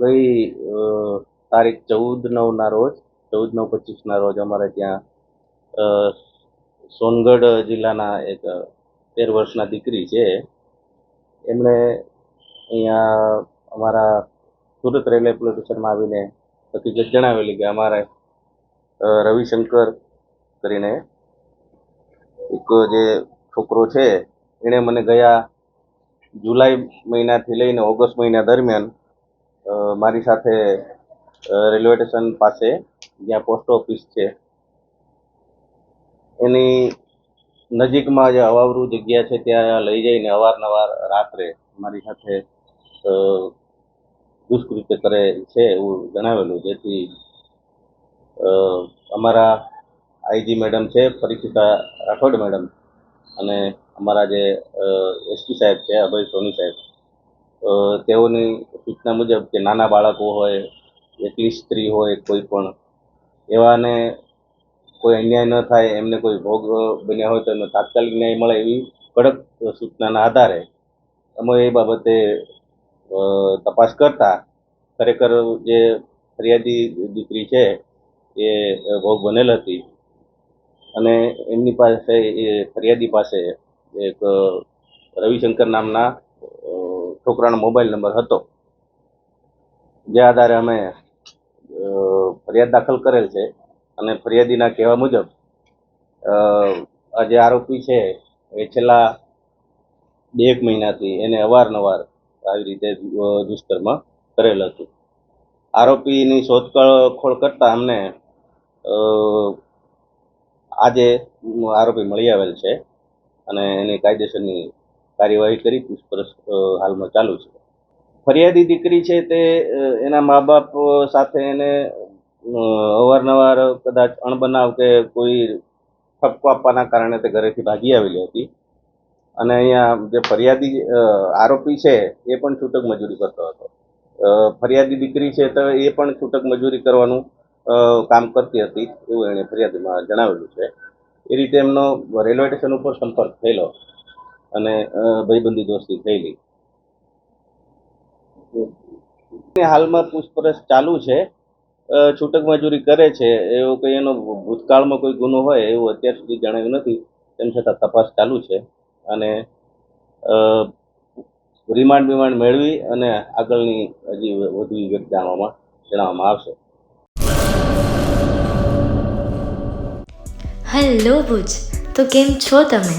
ગઈ તારીખ ચૌદ નવના રોજ ચૌદ નવ પચીસના રોજ અમારે ત્યાં સોનગઢ જિલ્લાના એક તેર વર્ષના દીકરી છે. એમણે અહીંયા અમારા સુરત રેલવે પોલીસ સ્ટેશનમાં આવીને હકીકત જણાવેલી કે અમારે રવિશંકર કરીને એક જે છોકરો છે, એણે મને ગયા જુલાઈ મહિનાથી લઈને ઓગસ્ટ મહિના દરમિયાન મારી સાથે રેલવે સ્ટેશન પાસે જ્યાં પોસ્ટ ઓફિસ છે, એની નજીકમાં જે અવાવરૂ જગ્યા છે, ત્યાં લઈ જઈને અવારનવાર રાત્રે મારી સાથે દુષ્કૃત્ય કરે છે એવું જણાવેલું, જેથી અમારા આઈજી મેડમ છે, પરીક્ષિતા રાઠોડ મેડમ અને અમારા જે એસપી સાહેબ છે, અભય સોની સાહેબ. તેઓની સૂચના મુજબ કે નાના બાળકો હોય, એકલી સ્ત્રી હોય, કોઈ પણ, એવાને કોઈ અન્યાય ન થાય, એમને કોઈ ભોગ બન્યા હોય તો એમને તાત્કાલિક ન્યાય મળે એવી કડક સૂચનાના આધારે અમે એ બાબતે તપાસ કરતા ખરેખર જે ફરિયાદી દીકરી છે એ ભોગ બનેલ હતી. અને એમની પાસે એ ફરિયાદી પાસે એક રવિશંકર નામના છોકરાનો મોબાઈલ નંબર હતો. જે આધારે અમે ફરિયાદ દાખલ કરેલ છે અને ફરિયાદીના કહેવા મુજબ આ જે આરોપી છે એ છેલ્લા બે એક મહિનાથી એને અવારનવાર આવી રીતે દુષ્કર્મ કરેલ હતું. આરોપીની શોધખોળ ખોળ કરતા અમને આજે આરોપી મળી આવેલ છે અને એની કાયદેસરની કાર્યવાહી કરી પૂછપરછ હાલમાં ચાલુ છે. ફરિયાદી દીકરી છે તે એના મા બાપ સાથે એને અવારનવાર કદાચ અણબનાવ કે કોઈ ઠપકો આપવાના કારણે તે ઘરેથી ભાગી આવેલી હતી. અને અહીંયા જે ફરિયાદી આરોપી છે એ પણ છૂટક મજૂરી કરતો હતો. ફરિયાદી દીકરી છે તો એ પણ છૂટક મજૂરી કરવાનું કામ કરતી હતી એવું એણે ફરિયાદીમાં જણાવેલું છે. એ રીતે એમનો રેલવે સ્ટેશન ઉપર સંપર્ક થયેલો. અને ભાઈબંધી દોસ્તી થયેલી. હાલમાં પૂછપરછ ચાલુ છે. છૂટક મજૂરી કરે છે. એવો કંઈ એનો ભૂતકાળમાં કોઈ ગુનો હોય એવું અત્યાર સુધી જણાવ્યું નથી. તેમ છતાં તપાસ ચાલુ છે. અને રિમાન્ડ બિમાન્ડ મેળવી અને આગળની હજી વધુ વિગત જાણવામાં, જણાવવામાં આવશે. હેલો ભુજ, તો કેમ છો તમે?